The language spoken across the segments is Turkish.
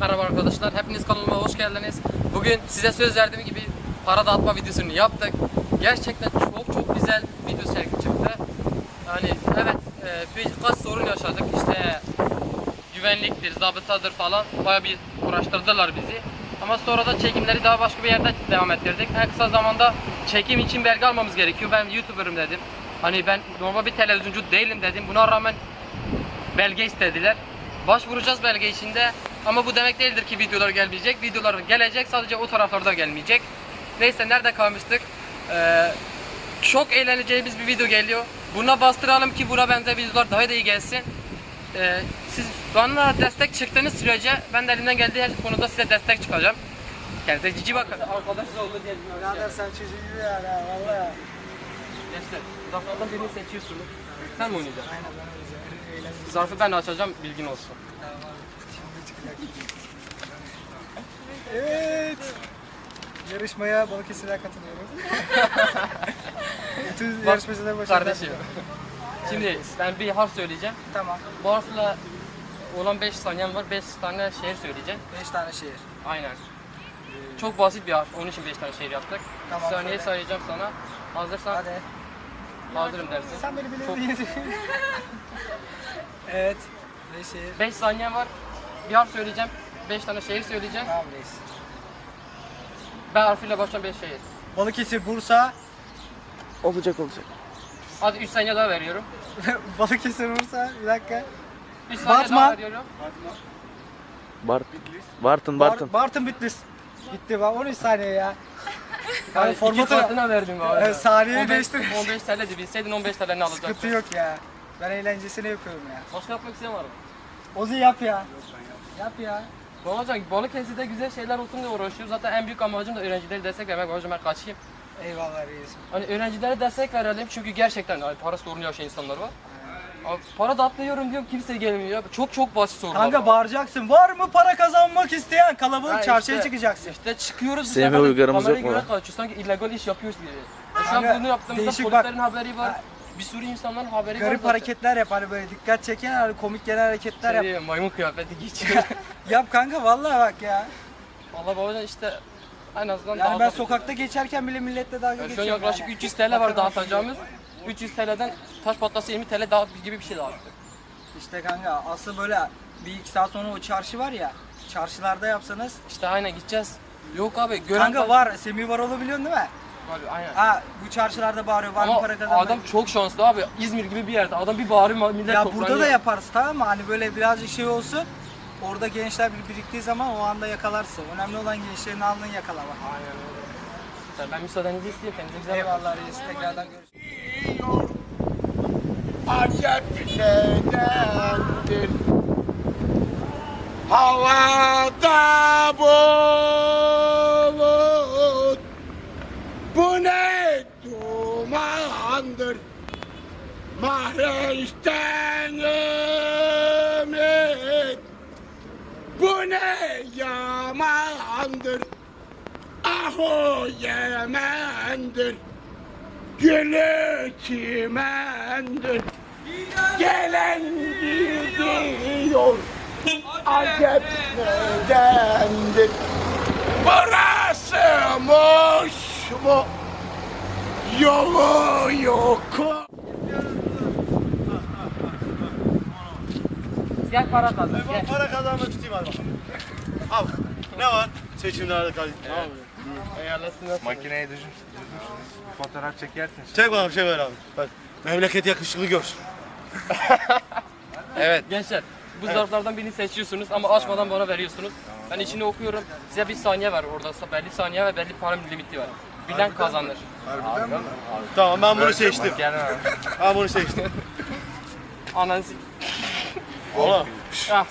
Merhaba arkadaşlar, hepiniz kanalıma hoş geldiniz. Bugün size söz verdiğim gibi para dağıtma videosunu yaptık. Gerçekten çok çok güzel video çıktı. Yani evet, e, birkaç sorun yaşadık. İşte güvenliktir, zabıtadır falan bayağı bir uğraştırdılar bizi. Ama sonra da çekimleri daha başka bir yerde devam ettirdik. En kısa zamanda çekim için belge almamız gerekiyor. Ben YouTuber'ım dedim. Hani ben normal bir televizyoncu değilim dedim. Buna rağmen belge istediler. Başvuracağız belge içinde. Ama bu demek değildir ki videolar gelmeyecek. Videolar gelecek sadece o taraflarda gelmeyecek. Neyse nerede kalmıştık? Ee, çok eğleneceğimiz bir video geliyor. Buna bastıralım ki buna benzer videolar daha da iyi gelsin. Ee, siz bana destek çıktığınız sürece ben de elimden geldiği her konuda size destek çıkacağım. Kendinize cici bakın. Arkadaş oldu diye. Birader sen çocuğu gibi ha valla. Gençler, zarflardan birini seçiyorsunuz. Sen mi oynayacaksın? Aynen ben eğlendim. Zarfı ben açacağım, bilgin olsun. Çıkacak. Evet. Yarışmaya Balıkesir'e katılıyorum. Bütün yarışmacılar başarılar. Kardeşim. Şimdi ben bir harf söyleyeceğim. Tamam. Bu harfle olan 5 saniyem var. 5 tane şehir söyleyeceğim. 5 tane şehir. Aynen. Çok basit bir harf. Onun için 5 tane şehir yaptık. Tamam, Saniye söyle. sayacağım sana. Hazırsan Hadi. hazırım dersin. Sen beni Çok- evet. 5 şehir. 5 saniyen var. Bir harf söyleyeceğim. 5 tane şehir söyleyeceğim. Tamam reis. B harfiyle başlayan 5 şehir. Balıkesir, Bursa. Olacak olacak. Hadi 3 saniye daha veriyorum. Balıkesir, Bursa. Bir dakika. 3 saniye Batman. daha veriyorum. Bart. Bartın Bar Bartın. Bartın Bitlis. Gitti bak 13 saniye ya. Yani formatı adına verdim abi. Evet, saniyeyi 15 değiştir. 15 TL de bilseydin 15 TL ne alacaktın? sıkıntı yok ya. Ben eğlencesini yapıyorum ya. Başka yapmak isteyen var mı? Ozi yap ya. Yap ya. Ne olacak? Balıkesir'de güzel şeyler olsun diye uğraşıyoruz. Zaten en büyük amacım da öğrencileri destek vermek. Hocam ben kaçayım. Eyvallah reisim. Hani öğrencilere destek verelim çünkü gerçekten hani para sorunu yaşayan insanlar var. Abi para dağıtmıyorum diyorum kimse gelmiyor. Çok çok basit sorular. Kanka var. bağıracaksın. Var mı para kazanmak isteyen? Kalabalık Ha, çarşıya işte- çıkacaksın. İşte çıkıyoruz bu Sevme sefer uygarımız kamerayı yok mu gören kaçıyor. Sanki illegal iş yapıyoruz gibi. Ya şu an bunu yaptığımızda değişik polislerin haberi var. Ha. Bir sürü insanların haberi var. Garip zaten. hareketler yap hani böyle dikkat çeken hani komik genel hareketler Şey yap. diyeyim, maymun kıyafeti geçiyor. Yap kanka vallahi bak ya. Vallahi babacan işte en azından Yani daha ben sokakta geçerken bile milletle dalga Yani şu an geçiyorum. yaklaşık yani. 300 TL var dağıtacağımız. 300 TL'den taş patlası 20 TL dağıt gibi bir şey dağıttık. İşte kanka asıl böyle bir iki saat sonra o çarşı var ya. Çarşılarda yapsanız. İşte aynen gideceğiz. Yok abi gören Kanka var. Semih Varol'u biliyorsun değil mi? Abi, aynen. Ha bu çarşılarda bağırıyor. Var mı Ama para kazanmak? adam çok şanslı abi. İzmir gibi bir yerde. Adam bir bağırıyor millet Ya toplanıyor. burada da yaparız tamam mı? Hani böyle birazcık şey olsun. Orada gençler bir biriktiği zaman o anda yakalarsın. Önemli olan gençlerin alnını yakalamak. Aynen öyle. Ben müsaadenizi isteyeyim. Kendinize güzel bakın. Eyvallah reis. Tekrardan görüşürüz. acep nedendir? Havada bulut, bu ne dumandır? Mahreçten ümit, bu ne yamandır? Ahu Yemen'dir. Gülü çimendir. Gelen gidiyor. Acep nedendir Burası boş mu? Yolu yok Gel para kazan. Gel. Para kazanmak isteyeyim hadi bakalım. Al. Ne var? Seçimlerde kal. Ayarlasın nasıl? Makineyi düzgün fotoğraf çekersin. Çek bana bir şey ver abi. Bak. Memleket yakışıklı gör. Evet. Gençler bu zarflardan birini seçiyorsunuz ama açmadan bana veriyorsunuz. Ben içini okuyorum. Size bir saniye var orada. Belli saniye ve belli para limiti var. Bilen kazanır. Tamam ben bunu seçtim. Gel abi. Ben bunu seçtim. Ananı Oğlum Ah,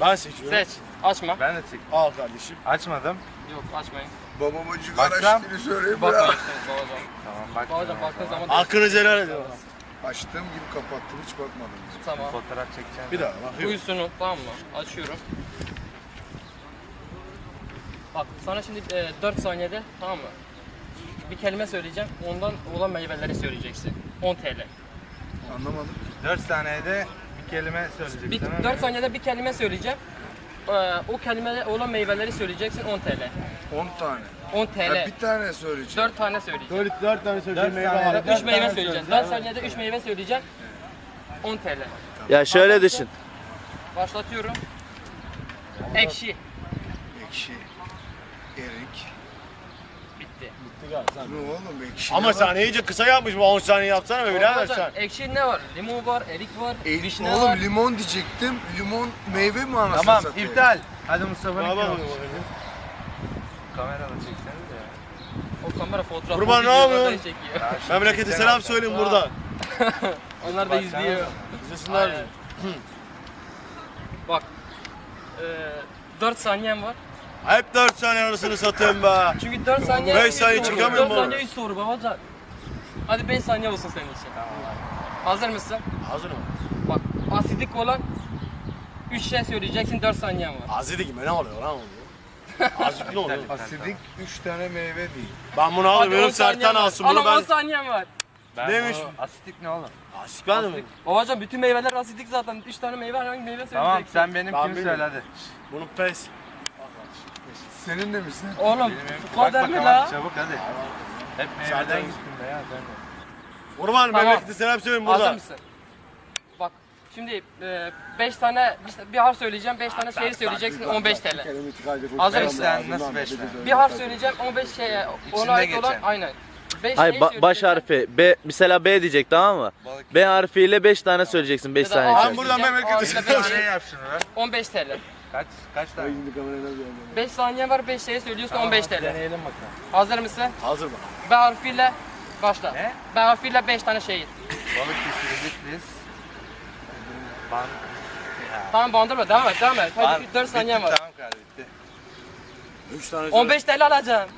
ben seçiyorum. seç. Açma. Ben de çek. Al kardeşim. Açmadım. Yok açmayın. Babama cigara Baksam. içtiğini söyleyeyim Bakmayın. bırak. Babacan. Tamam bak. Babacan baktığın zaman Hakkınızı helal edin. Açtığım gibi kapattım hiç bakmadım. tamam. Fotoğraf çekeceğim. Bir daha bakıyorum. Buyursun tamam mı? Açıyorum. Bak sana şimdi 4 saniyede tamam mı? Bir kelime söyleyeceğim. Ondan olan meyveleri söyleyeceksin. 10 TL. Anlamadım. 4 saniyede kelime söyleyeceksin. Bir, değil mi? 4 saniyede bir kelime söyleyeceğim. e, o kelime olan meyveleri söyleyeceksin 10 TL. 10 tane. 10 Ya TL. bir tane söyleyeceğim. 4 tane söyleyeceğim. 4, 4 tane söyleyeceğim meyve var. 3 meyve söyleyeceğim. 4 saniyede 3 meyve söyleyeceğim. 10 TL. Ya şöyle düşün. Başlatıyorum. Ekşi. Ekşi. Erik. Bitti. Ne oğlum ekşi Ama ne var? sen iyice kısa yapmış bu 10 saniye yapsana be birader sen. ekşi ne var? Limon var, erik var, E, vişne oğlum var. limon diyecektim. Limon meyve mi anasını Tamam satayım? iptal. Hadi Mustafa'nın Tamam. Kamerada çekseniz ya. O kamera fotoğraf. Kurban, ne videoları yapıyorsun? çekiyor. Memlekete selam söyleyin burada. Onlar da izliyor. İzlesinler. Aynen. Bak. Eee 4 saniyem var. Hep 4 saniye arasını satayım be. Çünkü 4 saniye Beş üç saniye soru. çıkamıyor Dört mu? saniye 3 soru babacan. Hadi 5 saniye olsun senin için. Hazır mısın? Hazır mı? Bak asidik olan 3 şey söyleyeceksin 4 saniyen var. Azidi gibi ne oluyor lan oluyor? Azıcık ne oluyor? Asidik 3 tane meyve değil. Ben bunu alıyorum saniyen Sertan alsın bunu Oğlum 10 ben. saniyen var. Neymiş? Asitik ne oğlum? Asik ben de mi? Babacan bütün meyveler asidik zaten. 3 tane meyve hangi meyve söyleyeceksin? Tamam sen benim Ben kimi söyle hadi. Bunu pes. Senin de misin? Oğlum bu kadar mı la? Çabuk hadi. Hep meyveden gittin be ya. Kurban Tamam. memlekete selam söyleyin Hazır burada. mısın? Bak şimdi 5 tane bir, bir harf söyleyeceğim 5 tane şehir söyleyeceksin 15 TL. Hazır mısın? Nasıl beşten? Bir harf söyleyeceğim 15 şeye ona ait olan aynen. 5 Hayır ba- baş harfi. B mesela B diyecek tamam mı? Balık. B harfiyle 5 tane söyleyeceksin 5 Ya da saniye A Ben içerisinde. buradan ver? 15 TL. Kaç? Kaç tane? 5 saniye var 5 şey söylüyorsun 15 TL. Deneyelim bakalım. Hazır mısın? Hazır mı? B harfiyle başla. Ne? B harfiyle 5 tane şehir. Balık kesiri Bitlis. Ban... Tamam bandırma devam et devam et. Hadi 4 saniyen var. Tamam kardeşim bitti. 3 tane söyle. 15 TL alacaksın.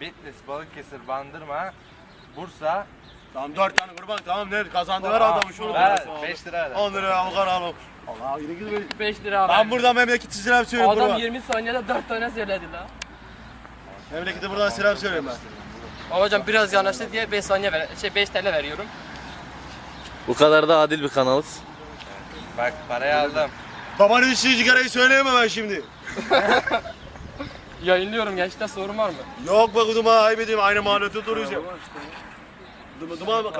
Bitlis, Balıkesir, Bandırma, Bursa. Tamam 4 tane kurban tamam ne kazandılar adamı şunu. Ver 5 lira ver. 10 lira avukar al. Allah yine gidiyor. 5 lira abi. Ben buradan memlekete selam söyleyeyim Adam kurban. 20 saniyede 4 tane söyledi la. Memlekete buradan selam söyleyeyim ben. Babacım biraz yanaştı diye 5 saniye ver, şey 5 TL veriyorum. Bu kadar da adil bir kanalız. Bak parayı aldım. Babanın içtiği sigarayı söyleyemem ben şimdi. Yayınlıyorum gençler sorun var mı? Yok be kuduma ayıp edeyim aynı mahallede duruyoruz ya. Duma duma mı.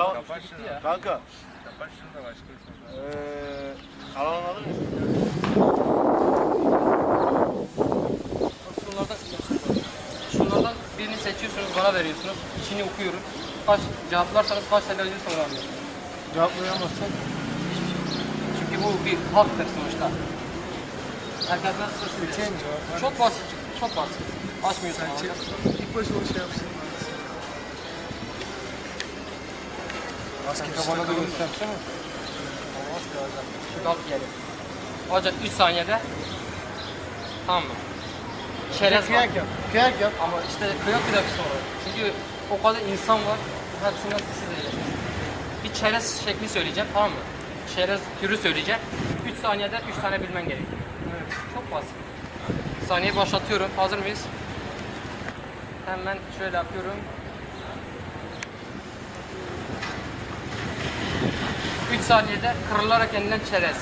Kanka. Kapat şunu da başka bir alır mısın? Şunlardan, şunlardan birini seçiyorsunuz, bana veriyorsunuz. İçini okuyorum. Kaç cevaplarsanız kaç TL ödül sonra alıyorum. Hiçbir şey. Çünkü bu bir haktır sonuçta. Herkes nasıl? Çok basit, çok basit. Açmıyorsun. ama. İlk başta o şey yapsın. Bana da göstersene. Şimdi al yiyelim. Hocam 3 saniyede. Tamam mı? Çerez var. Kıyak yap. Kıyak yap. Ama işte kıyak bir dakika sonra. Çünkü o kadar insan var. Hepsinden siz diyeceksiniz. Bir çerez şekli söyleyeceğim tamam mı? Çerez türü söyleyeceğim. 3 saniyede 3 tane bilmen gerekiyor. Çok basit. Saniye başlatıyorum. Hazır mıyız? Hemen şöyle yapıyorum. Saniyede kırılarak yenilen çerez.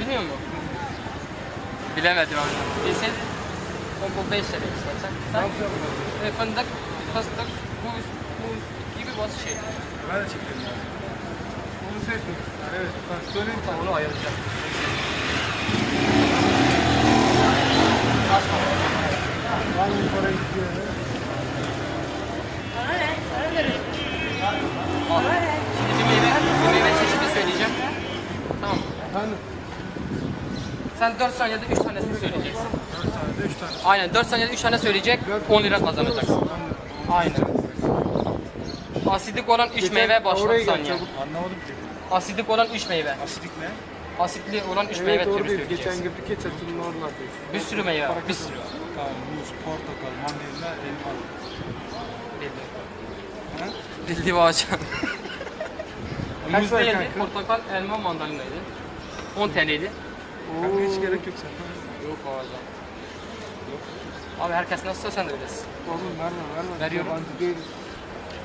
Biliyor musun? Bilemedim abi. Bilseydin bu 5 sene istersen. Sen e, fındık, fıstık, muz, muz gibi bazı şeyler. Ben de çekelim. Onu seçtim. Evet. Ben söyleyeyim Tamam onu ayıracağım. Hangi para istiyor? Al. Efendim? Sen 4 saniyede 3 tanesini söyleyeceksin. 4 tane de 3 tane. Aynen 4 saniyede 3 tane söyleyecek 10 lira kazanacaksın. Aynen. Asidik olan 3 meyve başlat saniye. Anlamadım ki. Asidik olan 3 meyve. Asidik ne? Asitli olan 3 meyve türü söyleyeceksin. girdik ya çatının oralardayız. Bir sürü meyve var. Bir sürü. Tamam, muz, portakal, mandalina, elma. Bildi bağaçan. Kaç Muz var değildi, kanka? portakal, elma, mandalinaydı. 10 TL'ydi. Kanka hiç gerek yok sen. Yok orada. Abi herkes nasılsa sen de öylesin. Oğlum verme verme. Veriyorum. Yabancı değiliz.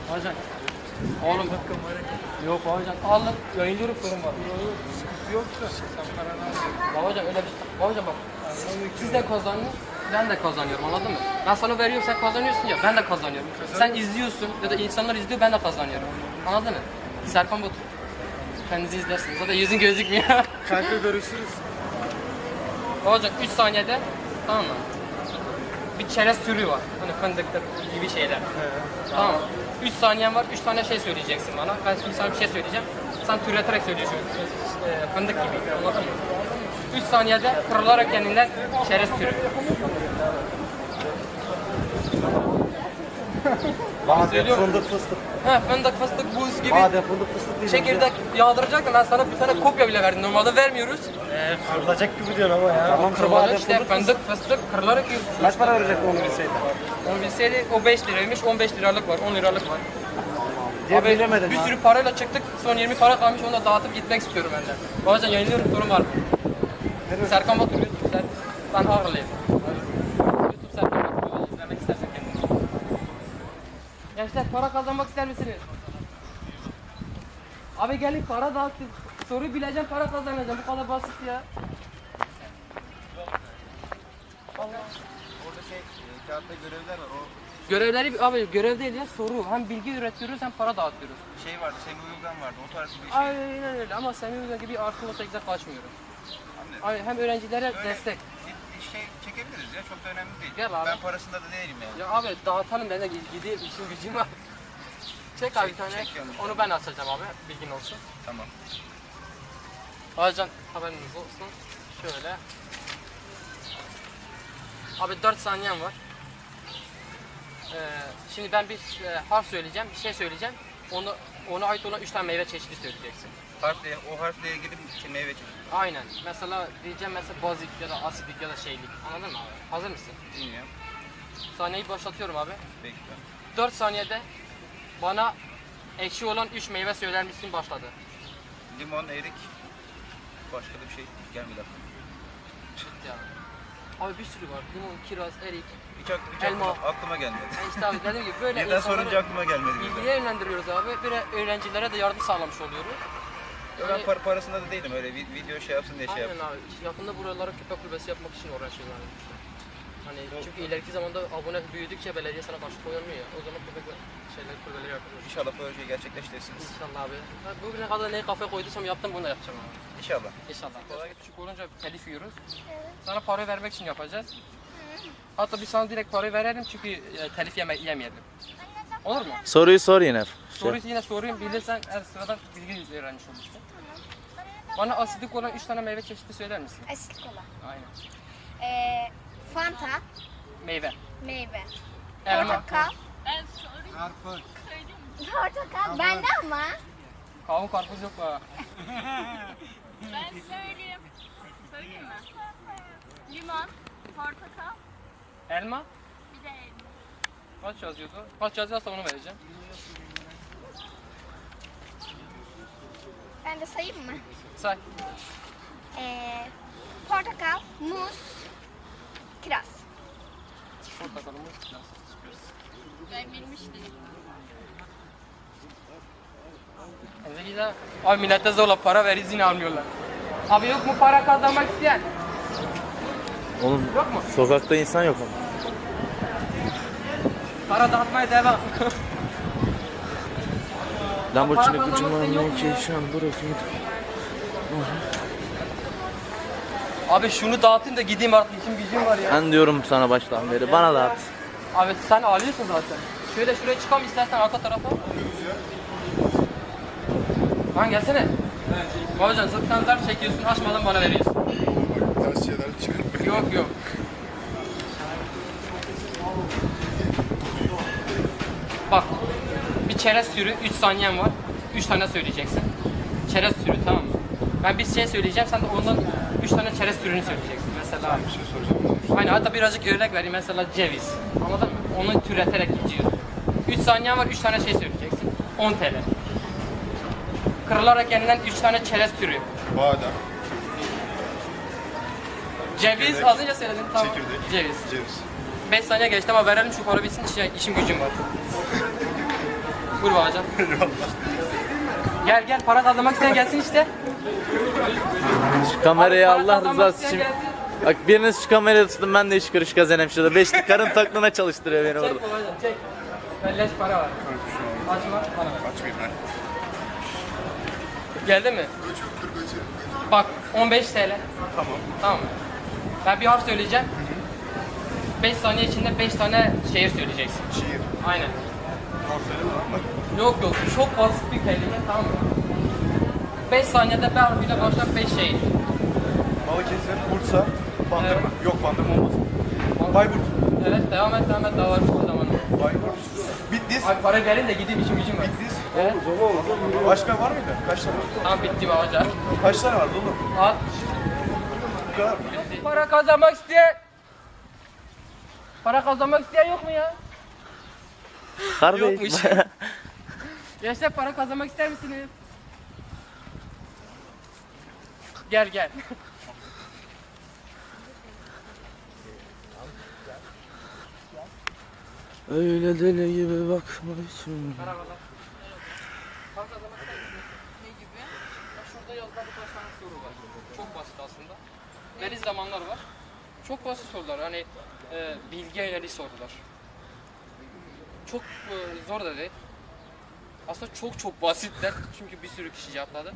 Hocam Oğlum Yok babacan alın yayınlıyorum sorun var. Yok da sen paranı al. Babacan öyle bir şey. Babacan bak. Siz de kazanıyorsunuz. Ben de kazanıyorum anladın mı? Ben sana veriyorum sen kazanıyorsun ya ben de kazanıyorum. Sen izliyorsun ya da insanlar izliyor ben de kazanıyorum. Anladın mı? Serkan Batur. Kendinizi izlersiniz. Zaten yüzün gözükmüyor. Kanka görüşürüz. Babacan 3 saniyede tamam mı? Bir çerez türü var. Hani fındıktır gibi şeyler. Tamam mı? 3 saniyen var. 3 tane şey söyleyeceksin bana. Ben şimdi sana bir şey söyleyeceğim. Sen türeterek söylüyorsun. E, fındık gibi. Anladın mı? 3 saniyede kırılarak kendinden çerez türü. Söylüyorum. Fındık fıstık. He fındık fıstık buz gibi. Badem fındık fıstık değil. Çekirdek yağdıracaktım. Ben sana bir tane kopya bile verdim. Normalde vermiyoruz. Eee kırılacak gibi diyorsun ama ya. Tamam Kırılacak işte fındık fıstık kırılarak yiyorsun. Kaç para verecektin onu bilseydin? Onu bilseydi o 5 liraymış, 15 liralık var, 10 liralık var. Diye Abi bilemedim bir ha. sürü parayla çıktık, son 20 para kalmış onu da dağıtıp gitmek istiyorum ben de. Bazen yayınlıyorum sorun var mı? Serkan Batur. Ben Ağrılıyım. YouTube Serkan Batur izlemek istersen kendin. Gençler para kazanmak ister misiniz? Abi gelin para dağıtın. Soruyu bileceğim para kazanacağım. Bu kadar basit ya. Orada şey kağıtta görevler var. O Görevleri abi görev değil ya soru. Hem bilgi üretiyoruz hem para dağıtıyoruz. şey vardı. Semih Uyulgan vardı. O tarz bir şey. Aynen öyle ama Semih Uygun gibi artı 18'e kaçmıyorum. Ay, hem öğrencilere destek. Ya. Çok da önemli değil. Gel abi. Ben parasında da değilim yani. Ya abi dağıtalım ben de gideyim işim gücüm var. Çek abi bir tane. çek yalnız. Onu ben açacağım abi. Bilgin olsun. Tamam. Hacan haberiniz olsun. Şöyle. Abi 4 saniyen var. Ee, şimdi ben bir e, harf söyleyeceğim, bir şey söyleyeceğim. Onu ona ait olan 3 tane meyve çeşidi söyleyeceksin. Harfle, o harfle ilgili bir şey meyve. Aynen. Mesela diyeceğim mesela bazik ya da asidik ya da şeylik. Anladın mı abi? Hazır mısın? Bilmiyorum. Saniyeyi başlatıyorum abi. Bekle. 4 saniyede bana ekşi olan 3 meyve söyler misin başladı. Limon, erik. Başka da bir şey gelmedi aklıma. Ya. Abi bir sürü var. Limon, kiraz, erik. Hiç, ak- hiç Elma. aklıma, aklıma gelmedi. Yani işte abi dediğim gibi böyle Birden insanları sorunca aklıma gelmedi. bilgiye birden. yönlendiriyoruz abi. Bir de öğrencilere de yardım sağlamış oluyoruz. Ben par- parasında da değilim öyle vi- video şey yapsın diye şey Aynen yaptım. abi. Yakında buralara köpek kulübesi yapmak için uğraşıyoruz yani. Hani çünkü ileriki zamanda abone büyüdükçe belediye sana karşı koyulmuyor ya. O zaman köpek şeyler kulübeleri yapıyoruz. İnşallah projeyi gerçekleştirirsiniz. İnşallah abi. Ben bugüne kadar neyi kafaya koyduysam yaptım bunu da yapacağım abi. İnşallah. İnşallah. Küçük olunca telif yiyoruz. Sana parayı vermek için yapacağız. Hatta biz sana direkt parayı verelim çünkü e, telif yeme yemeyelim. Olur mu? Soruyu sor yine. Şey. Soruyu yine sorayım bilirsen her sırada bilgi öğrenmiş olursun. Bana asidik olan 3 tane meyve çeşidi söyler misin? Asit kola. Aynen. Ee, Fanta, Meyve. meyve. Elma. Portakal. Portakal bende ama. Kavun karpuz yok mu? Ben söyleyeyim. Söyleyeyim mi? Limon, portakal, Elma. bir de elma. Kaç yazıyordu? Kaç yazıyorsa onu vereceğim. Ben de sayayım mı? Say. Ee, portakal, muz, kiraz. Portakalımız biraz. Ben bilmiştim. De abi millete zorla para ver izin almıyorlar. Abi yok mu para kazanmak isteyen? Oğlum Yok mu? sokakta insan yok ama. Para dağıtmaya devam. Lamborghini gücüm ne ki şu an bırakayım. Abi şunu dağıtayım da gideyim artık işim gücüm var ya. Ben diyorum sana baştan beri bana da at. Abi sen ağlıyorsun zaten. Şöyle şuraya çıkalım istersen arka tarafa. Lan gelsene. Babacan sırttan zar çekiyorsun açmadan bana veriyorsun. Ters şeyler çıkartma. Yok yok. Bak. Bir çerez sürü 3 saniyen var. 3 tane söyleyeceksin. Çerez sürü tamam mı? Ben bir şey söyleyeceğim sen de ondan 3 tane çerez türünü söyleyeceksin. Mesela Bir şey soracağım. Aynen hatta birazcık örnek vereyim mesela ceviz. Anladın mı? Onu türeterek gidiyorsun. 3 saniyen var 3 tane şey söyleyeceksin. 10 TL. Kırılarak yenilen 3 tane çerez türü. Badem, Ceviz Çekirdek. az önce söyledim tamam. Çekirdek. Ceviz. ceviz. 5 saniye geçti ama verelim şu para bitsin işim gücüm var. Buyur babacan. gel gel para kazanmak isteyen gelsin işte. Şu kamerayı Para Allah kazanmak rızası isteyen için. gelsin. Bak biriniz şu kamerayı tutun ben de iş kuruş kazanayım şurada. Beşlik karın taklına çalıştırıyor beni orada. Çek babacan çek. Belleş para var. Açma bana ver. Açmayayım ben. Geldi mi? Bak 15 TL. Tamam. Tamam mı? Ben bir harf söyleyeceğim. 5 saniye içinde 5 tane şehir söyleyeceksin. Şiir. Aynen. Harfleri var mı? Yok yok çok basit bir kelime tamam mı? 5 saniyede B harfiyle başlayan 5 şehir. Balıkesir, Bursa, Bandırma. Evet. Yok Bandırma olmaz. Bayburt. Evet devam et devam et daha var bir zaman. Bayburt. Bitlis. Abi para verin de gideyim işim gücüm var. Bitlis. Evet. Başka var mıydı? Kaç tane var? Tamam bitti babacan. Kaç tane var oğlum? At. Bu kadar mı? Para kazanmak isteyen. Para kazanmak isteyen yok mu ya? Kardeş. Yokmuş. Gençler para kazanmak ister misiniz? Gel gel. Öyle deli gibi bakma için. Kazan. Para kazanmak ister misiniz? Ne gibi? Ya şurada yazılan birkaç tane soru var. Çok basit aslında. Belli zamanlar var. Çok basit sorular. Hani e, bilgiye yönelik sorular. Çok e, zor da değil. Aslında çok çok basitler. Çünkü bir sürü kişi cevapladı.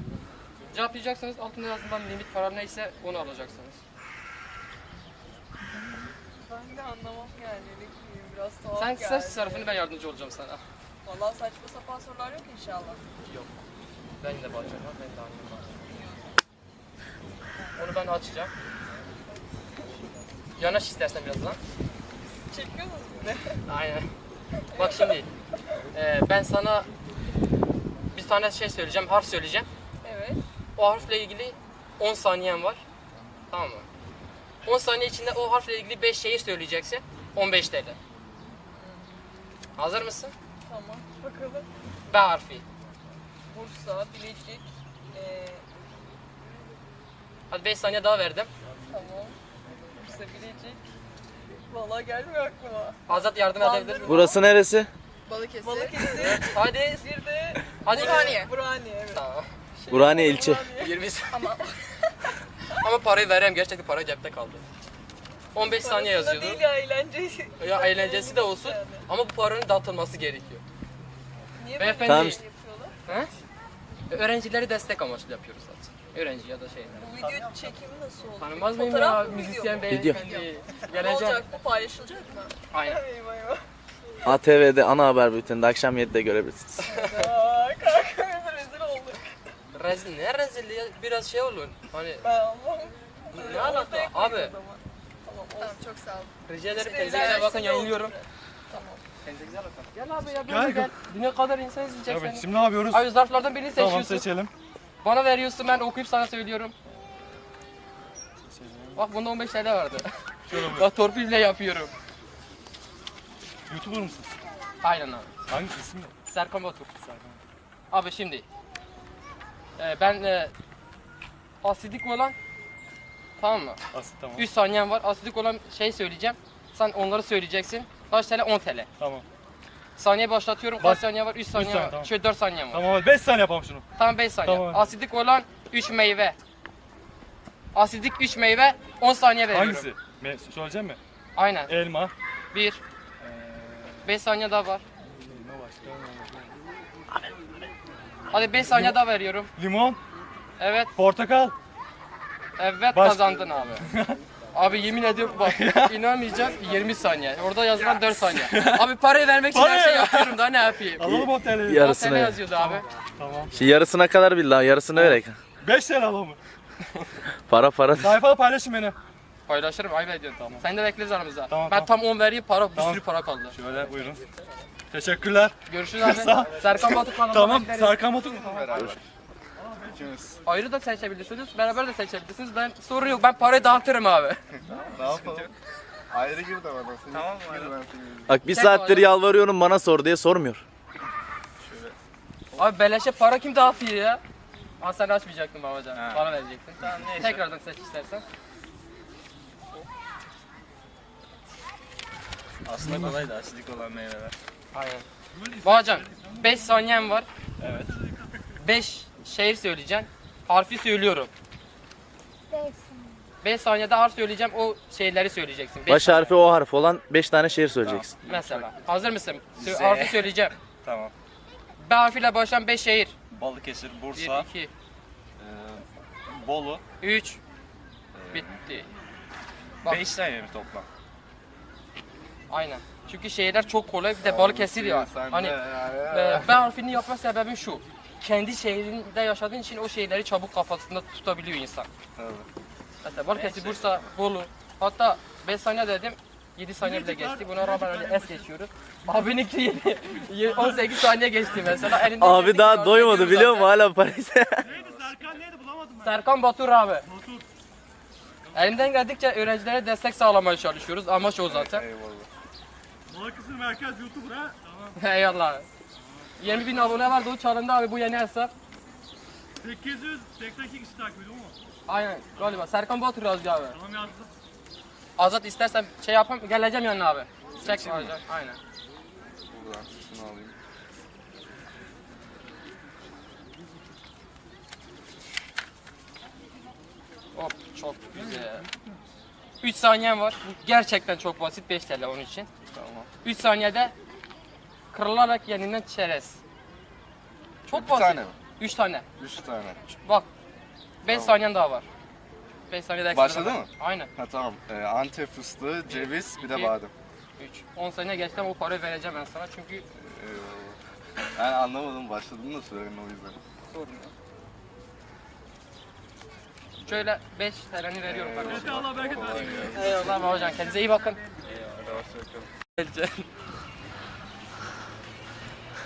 Cevaplayacaksanız altında yazılan limit para neyse onu alacaksınız. Ben de anlamam yani ne bileyim biraz tuhaf Sen geldi. ses tarafını ben yardımcı olacağım sana. Valla saçma sapan sorular yok inşallah. Yok. Ben de bakacağım. Ben de annem var. Onu ben açacağım. Yanaş istersen biraz lan. Çekiyor musun? Aynen. Bak şimdi. eee, ben sana bir tane şey söyleyeceğim, harf söyleyeceğim. Evet. O harfle ilgili 10 saniyen var. Tamam mı? 10 saniye içinde o harfle ilgili 5 şehir söyleyeceksin. 15 TL. Hazır mısın? Tamam. Bakalım. B harfi. Bursa, Bilecik. Ee, Hadi 5 saniye daha verdim. tamam. Bursa, Bilecik. Valla gelmiyor aklıma. Azat yardım edebilir mi? Burası neresi? Balıkesir. Balıkesir. Hadi. bir de Hadi. Burhaniye. Burhaniye evet. Tamam. Burhaniye ilçe. 20 Ama Ama parayı vereyim gerçekten para cepte kaldı. 15 saniye Parasına yazıyordu. değil ya eğlence. Ya eğlencesi de olsun Yani. ama bu paranın dağıtılması gerekiyor. Niye Beyefendi- böyle Tamam işte. yapıyorlar? He? Öğrencileri destek amaçlı yapıyoruz zaten. Öğrenci ya da şey. Bu video çekimi nasıl oldu? Tanımaz mıyım Fotoğraf ya mı, video müzisyen mu? beyefendi. Ne Geleceğim. olacak bu paylaşılacak mı? Aynen. Eyvah eyvah. ATV'de ana haber bülteninde akşam 7'de görebilirsiniz. Aa, kanka biz rezil olduk. Rezil ne rezilliği ya? biraz şey olun. Hani Ben Allah'ım. ne alaka abi? Tamam çok sağ ol. Rica ederim kendinize bakın yayınlıyorum. Tamam. Kendinize güzel bakın. Gel abi ya Gel, böyle gel. gel. Dünya kadar insan izleyecek Evet seni. şimdi ne yapıyoruz? Abi zarflardan birini Tamam seçiyorsun. seçelim. Bana veriyorsun ben okuyup sana söylüyorum. Bak bunda 15 TL vardı. Bak torpille yapıyorum. Youtuber mısın? Aynen abi. Hangi isim ne? Serkan Batur. Abi şimdi. e, ben e, asidik olan tamam mı? Aslı tamam. 3 saniyen var. Asidik olan şey söyleyeceğim. Sen onları söyleyeceksin. Kaç TL? 10 TL. Tamam. Saniye başlatıyorum. Kaç saniye var? 3 saniye saniye, var. tamam. Şöyle 4 saniye var. Tamam hadi 5 saniye yapalım şunu. Tamam 5 saniye. Tamam. Asidik olan 3 meyve. Asidik 3 meyve 10 saniye veriyorum. Hangisi? Me söyleyeceğim mi? Aynen. Elma. 1 5 saniye daha var. Elma başka. Hadi 5 saniye daha veriyorum. Limon. Evet. Portakal. Evet Baş- kazandın abi. Abi yemin ediyorum bak inanmayacağım 20 saniye. Orada yazılan 4 saniye. Abi parayı vermek için her Parayı şey ver. yapıyorum daha ne yapayım? Alalım o TL'yi. Ya- 10 TL Yarısını. yazıyordu abi. Tamam. Şey, yarısına kadar billahi yarısını verek. 5 TL alalım. Para para. Sayfada paylaşın beni. Paylaşırım ayıp ediyorsun. Tamam. Sen de bekleriz aramızda. Tamam, ben tamam. tam 10 vereyim para bir Tamam. sürü para kaldı. Şöyle buyurun. Teşekkürler. Görüşürüz abi. Serkan Batık kanalıma Tamam. bekleriz. Serkan Batur. İkimiz. Ayrı da seçebilirsiniz, beraber de seçebilirsiniz. Ben sorun yok. Ben parayı dağıtırım abi. Ne yapalım? Ayrı gir de bana. Tamam mı? Ben seni Bak bir Çek saattir bana. yalvarıyorum bana sor diye sormuyor. Abi beleşe para kim dağıtıyor ya? Aa sen açmayacaktın babacan. Bana verecektin. Tamam neyse. Tekrardan seç istersen. Aslında kolay da asidik olan meyveler. Aynen. Bacan 5 saniyen var. Evet. 5 şehir söyleyeceğim. Harfi söylüyorum. 5 saniyede harf söyleyeceğim. O şeyleri söyleyeceksin. Beş Baş saniye. harfi o harf olan 5 tane şehir söyleyeceksin. Mesela. Hazır mısın? Sö- harfi söyleyeceğim. Tamam. B harfiyle başlayan 5 şehir. Balıkesir, 1, Bursa, 2, e, Bolu. 3. Bitti. Bak. 5 tane mi toplam? Aynen. Çünkü şehirler çok kolay. Bir de Balıkesir ya. Hani e, B harfini yapma sebebim şu. Kendi şehrinde yaşadığın için o şeyleri çabuk kafasında tutabiliyor insan. Evet. Mesela Balıkesir, Bursa, Bolu. Hatta 5 saniye dedim. 7 saniye bile geçti. Buna rağmen öyle es geçiyoruz. Abininki 7, 18 saniye geçti mesela. Elinden Abi daha doymadı biliyor musun hala Paris'e. Neydi Serkan neydi bulamadım ben. Serkan Batur abi. Elimden geldikçe öğrencilere destek sağlamaya çalışıyoruz. Amaç o zaten. Eyvallah. Balıkesir Merkez YouTuber ha. Tamam. Eyvallah. 20 bin abone var Doğu Çalındı abi bu yeni hesap. 882 kişi takip ediyor mu? Aynen galiba. Serkan Batur yazıyor abi. Tamam yazdım. Azat istersen şey yapam geleceğim yanına abi. Çek alacağım. Aynen. Buradan şunu alayım. Hop çok güzel. 3 saniyen var. Bu gerçekten çok basit 5 TL onun için. Tamam. 3 saniyede kırılarak yenilen çerez. Çok Bir basit. tane mi? 3 tane. 3 tane. Bak. 5 saniyen daha var. 5 saniyede ekstra Başladı mı? Aynen. Ha tamam. Ee, Antep fıstığı, ceviz, bir de İki. badem. 3. 10 saniye geçtim o parayı vereceğim ben sana çünkü Eyvallah. Ben anlamadım başladın da söyledin o yüzden. sorun yok. Şöyle 5 TL'ni veriyorum kardeşim. Bereket versin. Eyvallah babacan kendinize iyi bakın.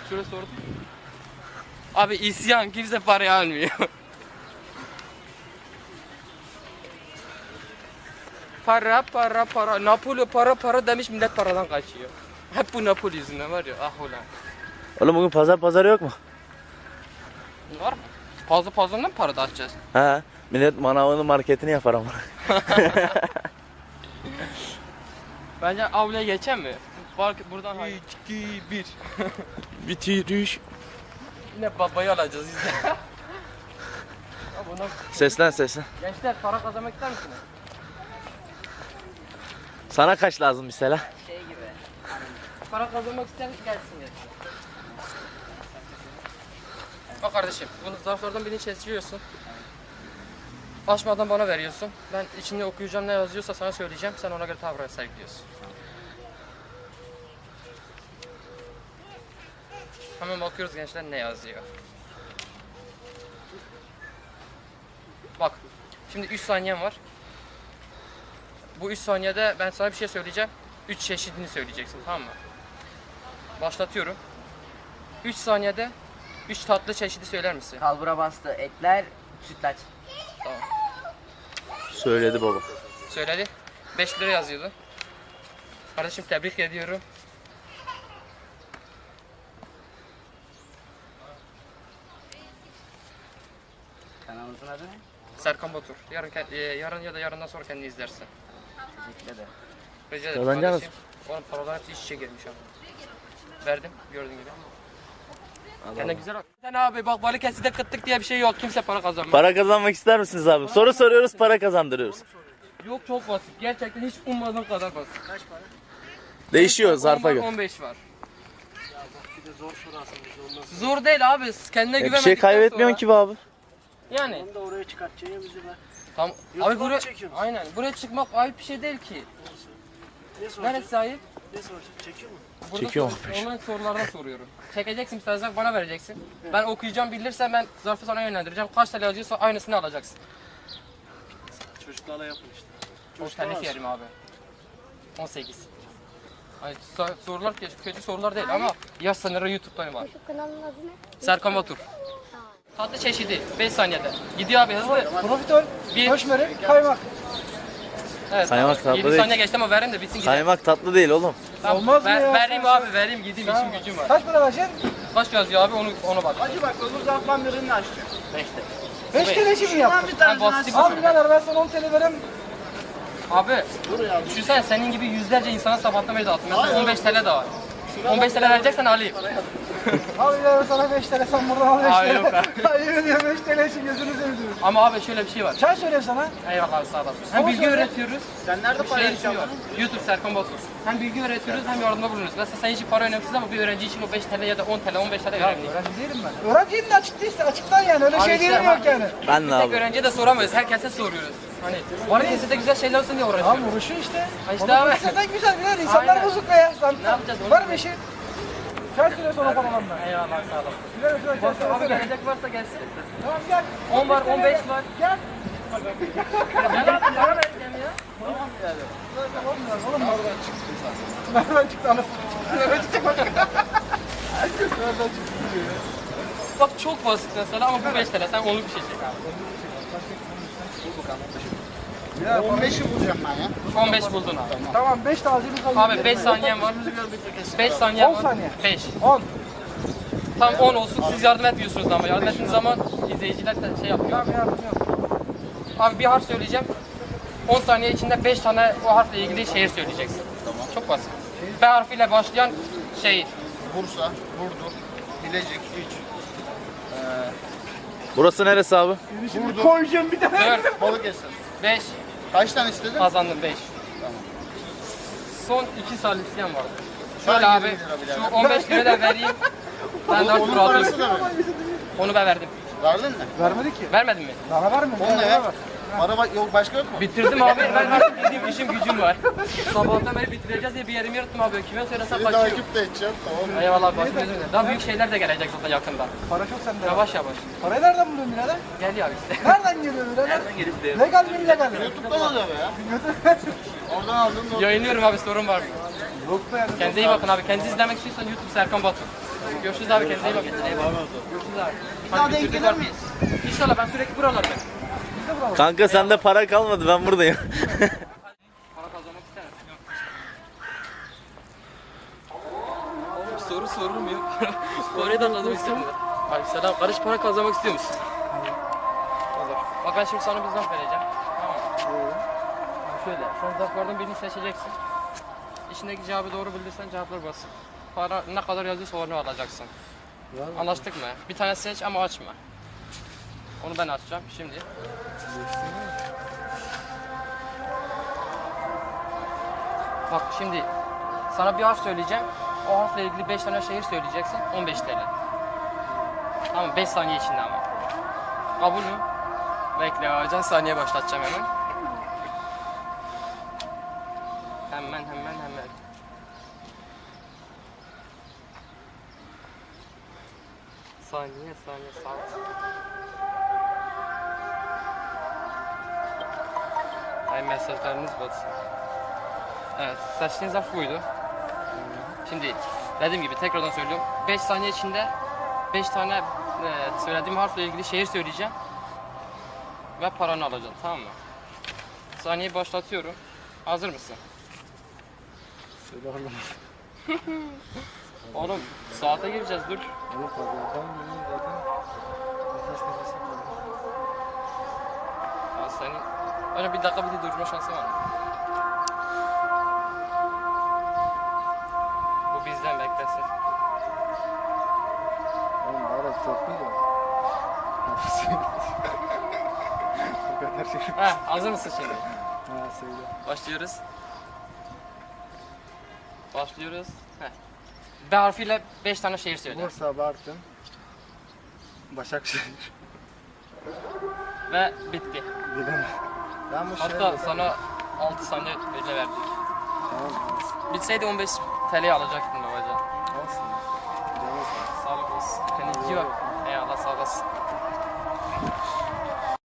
Şöyle sordum. Abi isyan kimse parayı almıyor. para para para Napoli para para demiş millet paradan kaçıyor. Hep bu Napoli yüzünden var ya ah ulan. Oğlum bugün pazar pazar yok mu? Var mı? Fazla fazla mı para dağıtacağız? Ha. Millet manavını marketini yapar ama. Bence avluya geçen mi? Bak buradan hayır. 2 1 Bitiriş. Yine babayı alacağız izle. ya buna Seslen seslen. gençler para kazanmak ister misiniz? Sana kaç lazım mesela? Şey gibi. Para kazanmak isteyen gelsin ya. Bak kardeşim, bunu zarflardan birini seçiyorsun. Açmadan bana veriyorsun. Ben içinde okuyacağım ne yazıyorsa sana söyleyeceğim. Sen ona göre tavır sergiliyorsun. Hemen bakıyoruz gençler ne yazıyor. Bak, şimdi 3 saniyen var. Bu 3 saniyede ben sana bir şey söyleyeceğim. 3 çeşidini söyleyeceksin tamam mı? Başlatıyorum. 3 saniyede 3 tatlı çeşidi söyler misin? Kalbura bastı. Ekler, sütlaç. Söyledi baba. Söyledi. 5 lira yazıyordu. Kardeşim tebrik ediyorum. Kanalımızın adı ne? Serkan Batur. Yarın, e, yarın ya da yarından sonra kendini izlersin. Teşekkür ederim. Rica ederim Kazancı kardeşim. Oğlum paralar hepsi iç içe girmiş abi. Verdim gördüğün gibi. Kendine güzel bak. Sen abi bak Balıkesir'de kıtlık diye bir şey yok. Kimse para kazanmaz. Para kazanmak ister misiniz abi? Soru soruyoruz, para kazandırıyoruz. Yok çok basit. Gerçekten hiç ummadığın kadar basit. Değişiyor 10 zarfa var, göre. 15 var. Zor değil abi. Kendine E, bir güvenmedikten şey kaybetmiyorsun sonra- ki be abi. Yani. Onu da oraya çıkartacağım bizi be. Tamam. YouTube'a Abi mı buraya, çekiyorsun? aynen. Buraya çıkmak ayıp bir şey değil ki. Ne soracağım? Neresi ayıp? Ne soracağım? Çekiyor mu? Burada Çekiyor sor- online sorulardan soruyorum. Çekeceksin istersen bana vereceksin. Ben okuyacağım bilirsen ben zarfı sana yönlendireceğim. Kaç TL yazıyorsa aynısını alacaksın. Çocuklarla yapın işte. O telif yerim abi. 18. Ay, so- sorular kötü, kötü sorular değil ama yaş sınırı YouTube'da var. Şu kanalın adı ne? Serkan Batur. Tatlı çeşidi 5 saniyede. Gidiyor abi hızlı. Profiterol, Bir, höşmeri, kaymak. Evet, Kaymak tatlı 7 değil. saniye geçti ama verin de bitsin gidelim. Kaymak tatlı değil oğlum. Tamam, Olmaz mı ver- ya? Vereyim abi vereyim gideyim işim gücüm var. Kaç para vereceksin? Kaç yazıyor abi onu ona bak. Hacı bak öbür zarftan birini açtı. 5'te. 5 TL mi yaptın? bir tane basit Al birader ben sana 10 TL vereyim. Abi düşünsene senin gibi yüzlerce insana sabahlamayı dağıttım. Mesela 15 TL de var. 15 TL vereceksen alayım. Al ya sana 5 TL sen buradan al 5 Abi TL. yok abi. Hayır diyor 5 TL için gözünü seveyim. Ama abi şöyle bir şey var. Çay söyleyeyim sana. Eyvallah abi sağ olasın. Hem bilgi söyle. öğretiyoruz. Sen nerede bir şey var. YouTube Serkan Batur. Hem bilgi öğretiyoruz hem yardımda bulunuyoruz. Mesela senin için para önemsiz ama bir öğrenci için o 5 TL ya da 10 TL 15 TL önemli. Öğrenci değilim ben. Öğrenciyim de açık değilse açıktan yani öyle Abi şey işte değilim yok yani. Ben de Tek abi. öğrenciye de soramayız. Herkese soruyoruz. Hani Balıkesir'de güzel şeyler olsun diye uğraşıyoruz. Tamam uğraşıyor işte. Ha işte Onu abi. konuşuyorsan güzel güzel insanlar Aynen. bozuk be ya. Sen Ne yapacağız Var söyle. bir şey. Çay söyle sonra falan ben. Eyvallah sağ olasın. Güzel güzel çay söyle. Abi gelecek varsa gelsin. Tamam gel. 10 var 15 var. Gel. Gel abi para vereceğim ya. Nereden çıktı anasını? Nereden çıktı başka? Bak çok basit mesela ama bu 5 TL sen onluk bir şey çek abi. Ya 15'i bulacağım ben ya. 15 buldun abi. Tamam 5 tazemiz aldım. Abi 5 saniyen var. 5 saniyen 10 var. saniye. 5. 10. Tam 10 olsun siz yardım etmiyorsunuz ama yardım ettiğiniz zaman izleyiciler de şey yapıyor. Tamam yardım yok. Abi bir harf söyleyeceğim. 10 saniye içinde 5 tane o harfle ilgili şehir söyleyeceksin. Tamam. Çok basit. B harfiyle başlayan şehir. Bursa, Burdur, Bilecik, 3, Burası neresi abi? Burdur, Koyacağım bir tane. 4, Balıkesir. 5, Kaç tane istedin? kazandın 5. Son 2 salisiyen vardı. Şöyle abi, 20 lira bile şu verdim. 15 lira da vereyim. Ben de artık Onun parası rahatım. da mı? Onu ben verdim. Verdin mi? Vermedi ki. Vermedin mi? Daha vermedi. Onu ne ver? Para bak yok başka yok mu? Bitirdim abi. Ben artık dediğim işim gücüm var. Sabahtan beri bitireceğiz diye bir yerimi yırttım abi. Kime söylesem Seni kaçıyor. takip de edeceğim tamam mı? Eyvallah abi, başım gözüm. Daha büyük şeyler de gelecek zaten yakında. Para çok sende. Yavaş yavaş. Parayı nereden buluyorsun birader? Gel ya işte. Nereden geliyor birader? Legal mi illegal mi? YouTube'dan alıyor be ya. Oradan aldın mı? Yayınlıyorum abi sorun var mı? Yok be yani. Kendinize iyi bakın abi. Kendinizi izlemek istiyorsan YouTube Serkan Batu. Görüşürüz abi kendinize iyi bakın. Görüşürüz abi. daha Hadi denk bitirdik gelir var. İnşallah ben sürekli buralardayım. Kanka sende para kalmadı ben buradayım. Para kazanmak ister misin? Oğlum soru sorulmuyor. Da kazanmak istemiyor. Aleykümselam. Karış para kazanmak istiyor musun? Olur. Bak ben şimdi sana bir zarf vereceğim. Tamam mı? Şöyle. Sen zarflardan birini seçeceksin. İçindeki cevabı doğru bilirsen cevaplar basın. Para ne kadar yazıyorsa onu alacaksın. Anlaştık mı? Bir tane seç ama açma. Onu ben açacağım şimdi. Bak şimdi sana bir harf söyleyeceğim. O harfle ilgili 5 tane şehir söyleyeceksin. 15 TL. Tamam 5 saniye içinde ama. Kabul mü? Bekle Acan saniye başlatacağım hemen. Hemen hemen hemen. Saniye saniye saat. Mesajlarınız batsın. Evet, seçtiğiniz zarf buydu. Şimdi dediğim gibi tekrardan söylüyorum. 5 saniye içinde 5 tane e, söylediğim harfle ilgili şehir söyleyeceğim. Ve paranı alacaksın tamam mı? Saniyeyi başlatıyorum. Hazır mısın? Söyle oğlum. Oğlum saate gireceğiz dur. Yok öyle bir dakika bir de durma şansı var. Bu bizden beklesin. Oğlum bari çok. Nefesim. Bu kadar şey. Heh, hazır mısın şimdi? Ha söyle. Başlıyoruz. Başlıyoruz. Heh. B harfiyle 5 tane şehir söyle. Bursa, Bartın. Başakşehir. Ve bitti. Bilemem. Ben bu Hatta sana 6 saniye böyle verdik. Tamam. Bitseydi 15 TL alacaktın